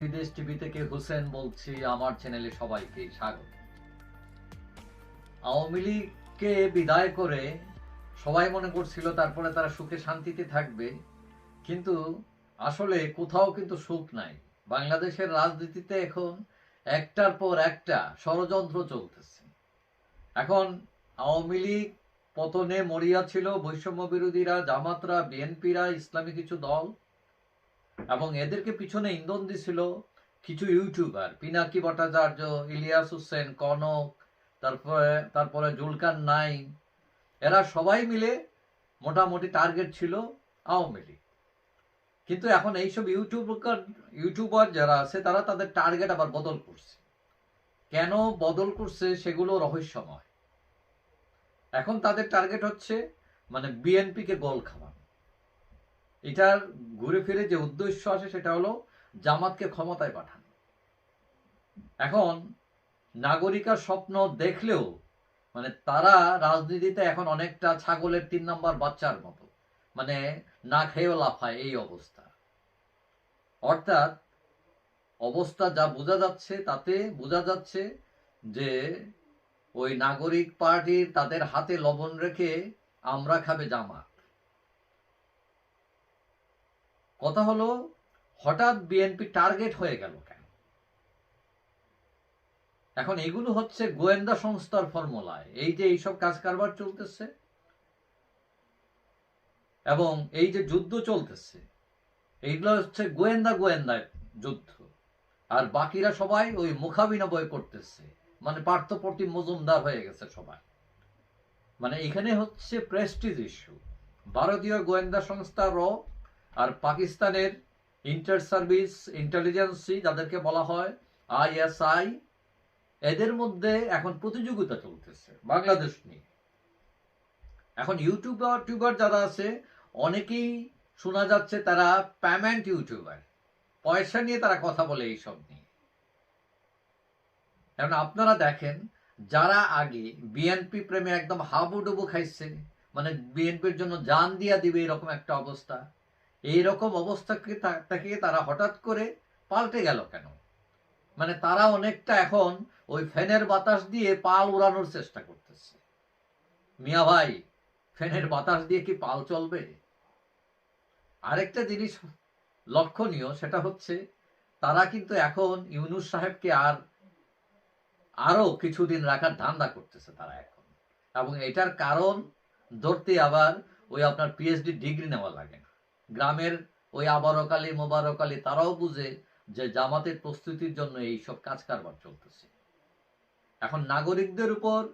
বিদেশ টিভি থেকে হুসেন বলছি, আমার চ্যানেলে সবাইকে স্বাগত। আওয়ামী লীগকে বিদায় করে সবাই মনে করছিল তারপরে তারা সুখে শান্তিতে থাকবে, কিন্তু আসলে কোথাও কিন্তু সুখ নাই। বাংলাদেশের রাজনীতিতে এখন একটার পর একটা ষড়যন্ত্র চলতেছে। এখন আওয়ামী লীগ পতনে মরিয়া ছিল বৈষম্য বিরোধীরা জামাতরা, বিএনপিরা, ইসলামী কিছু দল এবং এদেরকে পিছনে ইন্ধন দিছিল কিছু ইউটিউবার, পিনাকি ভট্টাচার্য, ইলিয়াস হোসেন, কনক, তারপরে তারপরে জুলকান নাইন, এরা সবাই মিলে মোটামুটি টার্গেট ছিল আওয়ামী লীগ। কিন্তু এখন এইসব ইউটিউবার ইউটিউবার যারা আছে, তারা তাদের টার্গেট আবার বদল করছে। কেন বদল করছে সেগুলো রহস্যময়। এখন তাদের টার্গেট হচ্ছে মানে বিএনপিকে গোল খাওয়ানো। এটার ঘুরে ফিরে যে উদ্দেশ্য আছে সেটা হলো জামাতকে ক্ষমতায় পাঠানো। এখন নাগরিকার স্বপ্ন দেখলেও মানে তারা রাজনীতিতে এখন অনেকটা ছাগলের তিন নম্বর বাচ্চার মতো। মানে না খেয়েও লাফায় এই অবস্থা। অর্থাৎ অবস্থা যা বোঝা যাচ্ছে তাতে বোঝা যাচ্ছে যে ওই নাগরিক পার্টির তাদের হাতে লবণ রেখে আমরা খাবে জামাত। কথা হলো, হঠাৎ বিএনপি টার্গেট হয়ে গেল কেন? এখন এগুলো হচ্ছে গোয়েন্দা সংস্থার ফর্মুলায়। এই যে এইসব কাজ কারবার চলতেছে এবং এই যে যুদ্ধ চলতেছে, এইগুলো হচ্ছে গোয়েন্দা গোয়েন্দা যুদ্ধ। আর বাকিরা সবাই ওই মুখাবিনবয় করতেছে। মানে পার্থপ্রতিম মজুমদার হয়ে গেছে সবাই। মানে এখানে হচ্ছে প্রেস্টিজ ইস্যু ভারতীয় গোয়েন্দা সংস্থা র আর পাকিস্তানের ইন্টার সার্ভিস ইন্টেলিজেন্সি যাদেরকে বলা হয় আইএসআই এদের মধ্যে এখন প্রতিযোগিতা চলতেছে, বাংলাদেশ নিয়ে। এখন ইউটিউবার টিউবার যারা আছে, অনেকেই শোনা যাচ্ছে তারা পেমেন্ট ইউটিউবার পয়সা নিয়ে তারা কথা বলে এইসব নিয়ে। এখন আপনারা দেখেন, যারা আগে বিএনপি প্রেমে একদম হাবুডুবু খাইছে মানে বিএনপির জন্য জান দিয়া দিবে এরকম একটা অবস্থা এইরকম অবস্থাকে থেকে তারা হঠাৎ করে পাল্টে গেল কেন? মানে তারা অনেকটা এখন ওই ফ্যানের বাতাস দিয়ে পাল উড়ানোর চেষ্টা করতেছে। মিয়া ভাই ফ্যানের বাতাস দিয়ে কি পাল চলবে? আরেকটা জিনিস লক্ষণীয় সেটা হচ্ছে তারা কিন্তু এখন ইউনুস সাহেবকে আর আরও কিছুদিন রাখার ধান্দা করতেছে তারা এখন। এবং এটার কারণ ধরতে আবার ওই আপনার পিএইচডি ডিগ্রি নেওয়া লাগে না। গ্রামের ওই আবারকালী মোবারকালী তারাও বুঝে যে জামাতের প্রস্তুতির জন্য এই সব কাজ কারবার চলতেছে। এখন নাগরিকদের উপর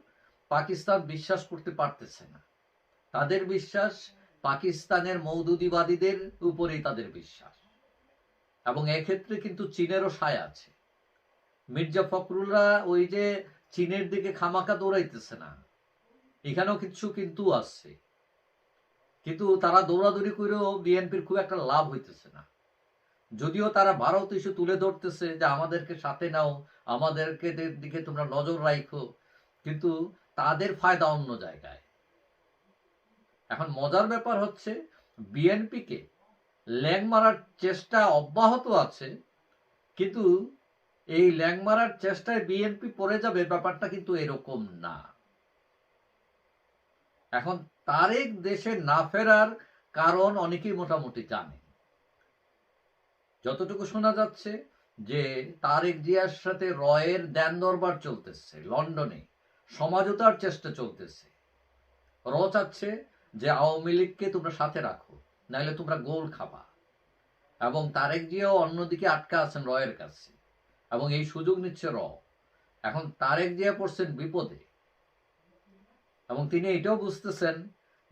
পাকিস্তান বিশ্বাস করতে পারতেছে না। তাদের বিশ্বাস পাকিস্তানের মৌদুদিবাদীদের উপরেই তাদের বিশ্বাস। এবং এক্ষেত্রে কিন্তু চীনেরও সায় আছে। মির্জা ফখরুলরা ওই যে চীনের দিকে খামাকা দৌড়াইতেছে না। এখানেও কিছু কিন্তু আছে। কিন্তু তারা দৌড়াদৌড়ি করেও বিএনপির খুব একটা লাভ হইতেছে না। যদিও তারা ভারত ইস্যু তুলে ধরতেছে যে আমাদেরকে সাথে নাও, আমাদেরকে দিকে তোমরা নজর রাখো কিন্তু তাদের ফায়দা অন্য জায়গায়। এখন মজার ব্যাপার হচ্ছে, বিএনপিকে ল্যাং মারার চেষ্টা অব্যাহত আছে, কিন্তু এই ল্যাং মারার চেষ্টায় বিএনপি পড়ে যাবে ব্যাপারটা কিন্তু এরকম না। এখন তারেক দেশে না ফেরার কারণ অনেকেই মোটামুটি জানে। যতটুকু শোনা যাচ্ছে যে তারেক জিয়ার সাথে রয়ের দেন দরবার চলতেছে, লন্ডনে সমাজতার চেষ্টা চলতেছে। র চাচ্ছে যে আওয়ামী লীগকে তোমরা সাথে রাখো, নাহলে তোমরা গোল খাবা। এবং তারেক জিয়াও অন্যদিকে আটকা আছেন রয়ের কাছে এবং এই সুযোগ নিচ্ছে র। এখন তারেক জিয়া পড়ছেন বিপদে। এবং তিনি এটাও বুঝতেছেন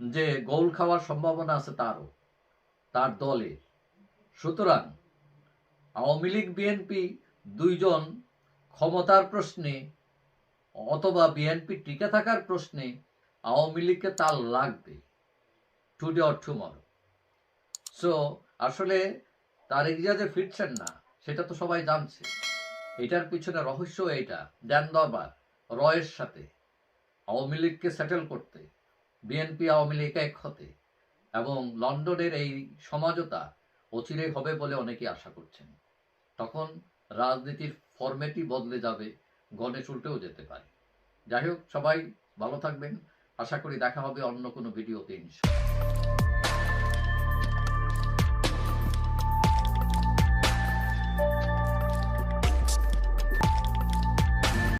যে গোল খাওয়ার সম্ভাবনা আছে তারও, তার দলে। সুতরাং আওয়ামী লীগ, বিএনপি দুইজন ক্ষমতার প্রশ্নে অথবা বিএনপি টিকে থাকার প্রশ্নে আওয়ামী লীগকে তার লাগবে টুডে অর টুমরো সো আসলে তার যে ফিরছেন না, সেটা তো সবাই জানছে। এটার পিছনে রহস্য এইটা দেন দরবার রয়ের সাথে। আওয়ামী লীগকে সেটেল করতে বিএনপি আওয়ামী লীগ এক হতে এবং লন্ডনের এই সমাজতা অচিরে হবে বলে অনেকে আশা করছেন। তখন রাজনীতির ফরম্যাটই বদলে যাবে, গণেশ উল্টেও যেতে পারে। যাই হোক, সবাই ভালো থাকবেন। আশা করি দেখা হবে অন্য কোনো ভিডিওতে ইনশাল্লাহ